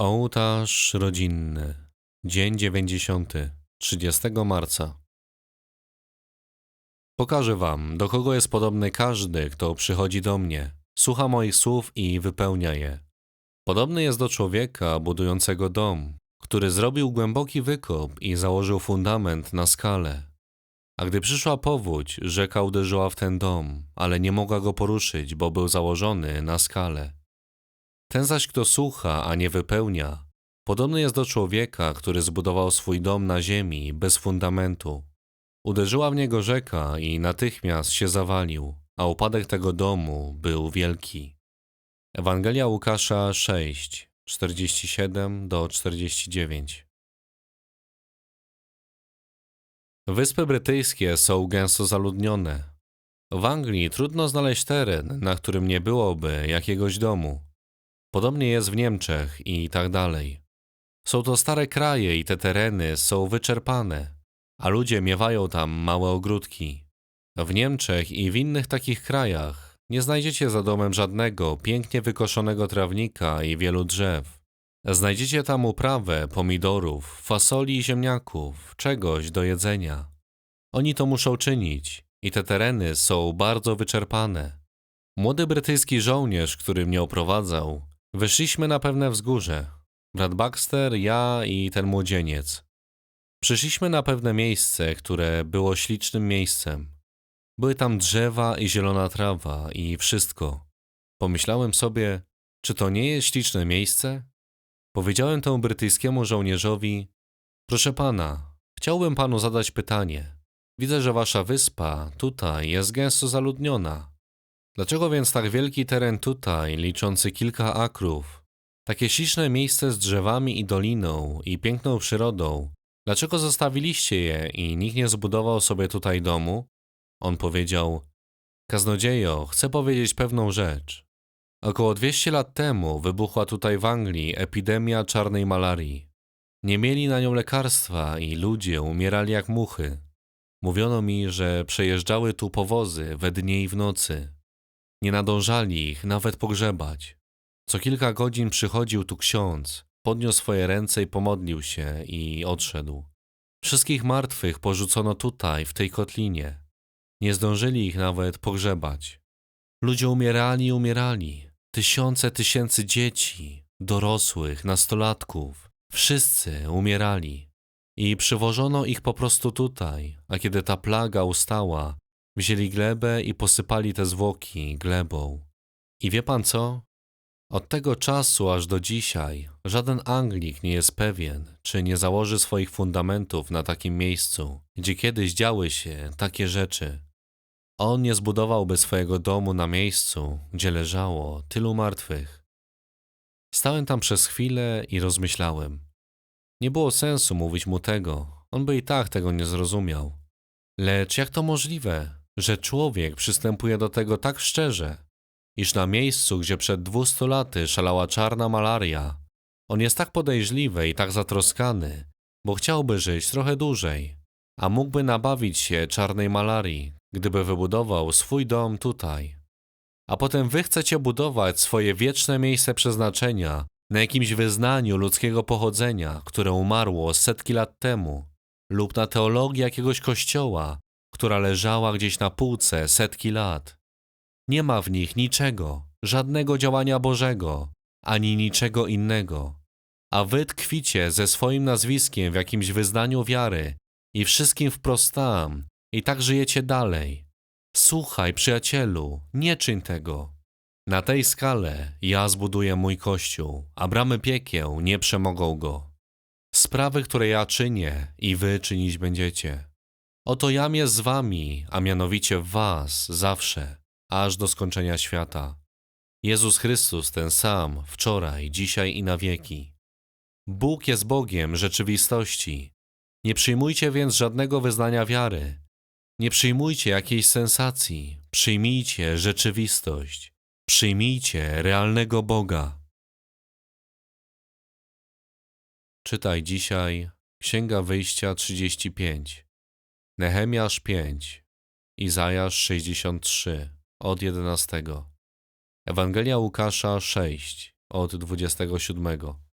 Ołtarz rodzinny. Dzień 90. 30 marca. Pokażę wam, do kogo jest podobny każdy, kto przychodzi do mnie, słucha moich słów i wypełnia je. Podobny jest do człowieka budującego dom, który zrobił głęboki wykop i założył fundament na skale. A gdy przyszła powódź, rzeka uderzyła w ten dom, ale nie mogła go poruszyć, bo był założony na skale. Ten zaś, kto słucha, a nie wypełnia, podobny jest do człowieka, który zbudował swój dom na ziemi bez fundamentu. Uderzyła w niego rzeka i natychmiast się zawalił, a upadek tego domu był wielki. Ewangelia Łukasza 6, 47 do 49. Wyspy Brytyjskie są gęsto zaludnione. W Anglii trudno znaleźć teren, na którym nie byłoby jakiegoś domu. Podobnie jest w Niemczech i tak dalej. Są to stare kraje i te tereny są wyczerpane, a ludzie miewają tam małe ogródki. W Niemczech i w innych takich krajach nie znajdziecie za domem żadnego pięknie wykoszonego trawnika i wielu drzew. Znajdziecie tam uprawę pomidorów, fasoli i ziemniaków, czegoś do jedzenia. Oni to muszą czynić i te tereny są bardzo wyczerpane. Młody brytyjski żołnierz, który mnie oprowadzał, wyszliśmy na pewne wzgórze. Brat Baxter, ja i ten młodzieniec. Przyszliśmy na pewne miejsce, które było ślicznym miejscem. Były tam drzewa i zielona trawa i wszystko. Pomyślałem sobie, czy to nie jest śliczne miejsce? Powiedziałem temu brytyjskiemu żołnierzowi: Proszę pana, chciałbym panu zadać pytanie. Widzę, że wasza wyspa tutaj jest gęsto zaludniona. Dlaczego więc tak wielki teren tutaj, liczący kilka akrów, takie śliczne miejsce z drzewami i doliną i piękną przyrodą, dlaczego zostawiliście je i nikt nie zbudował sobie tutaj domu? On powiedział: Kaznodziejo, chcę powiedzieć pewną rzecz. Około 200 lat temu wybuchła tutaj w Anglii epidemia czarnej malarii. Nie mieli na nią lekarstwa i ludzie umierali jak muchy. Mówiono mi, że przejeżdżały tu powozy we dnie i w nocy. Nie nadążali ich nawet pogrzebać. Co kilka godzin przychodził tu ksiądz, podniósł swoje ręce i pomodlił się i odszedł. Wszystkich martwych porzucono tutaj, w tej kotlinie. Nie zdążyli ich nawet pogrzebać. Ludzie umierali i umierali. Tysiące tysięcy dzieci, dorosłych, nastolatków. Wszyscy umierali. I przywożono ich po prostu tutaj, a kiedy ta plaga ustała, wzięli glebę i posypali te zwłoki glebą. I wie pan co? Od tego czasu aż do dzisiaj żaden Anglik nie jest pewien, czy nie założy swoich fundamentów na takim miejscu, gdzie kiedyś działy się takie rzeczy. On nie zbudowałby swojego domu na miejscu, gdzie leżało tylu martwych. Stałem tam przez chwilę i rozmyślałem. Nie było sensu mówić mu tego, on by i tak tego nie zrozumiał. Lecz jak to możliwe, że człowiek przystępuje do tego tak szczerze, iż na miejscu, gdzie przed dwustu laty szalała czarna malaria, on jest tak podejrzliwy i tak zatroskany, bo chciałby żyć trochę dłużej, a mógłby nabawić się czarnej malarii, gdyby wybudował swój dom tutaj. A potem wy chcecie budować swoje wieczne miejsce przeznaczenia na jakimś wyznaniu ludzkiego pochodzenia, które umarło setki lat temu, lub na teologii jakiegoś kościoła, która leżała gdzieś na półce setki lat. Nie ma w nich niczego, żadnego działania Bożego, ani niczego innego. A wy tkwicie ze swoim nazwiskiem w jakimś wyznaniu wiary i wszystkim wprost tam, i tak żyjecie dalej. Słuchaj, przyjacielu, nie czyń tego. Na tej skale ja zbuduję mój kościół, a bramy piekieł nie przemogą go. Sprawy, które ja czynię, i wy czynić będziecie. Oto jam jest z wami, a mianowicie was zawsze, aż do skończenia świata. Jezus Chrystus ten sam, wczoraj, dzisiaj i na wieki. Bóg jest Bogiem rzeczywistości. Nie przyjmujcie więc żadnego wyznania wiary. Nie przyjmujcie jakiejś sensacji. Przyjmijcie rzeczywistość. Przyjmijcie realnego Boga. Czytaj dzisiaj Księga Wyjścia 35, Nehemiasz 5, Izajasz 63 od 11, Ewangelia Łukasza 6 od 27.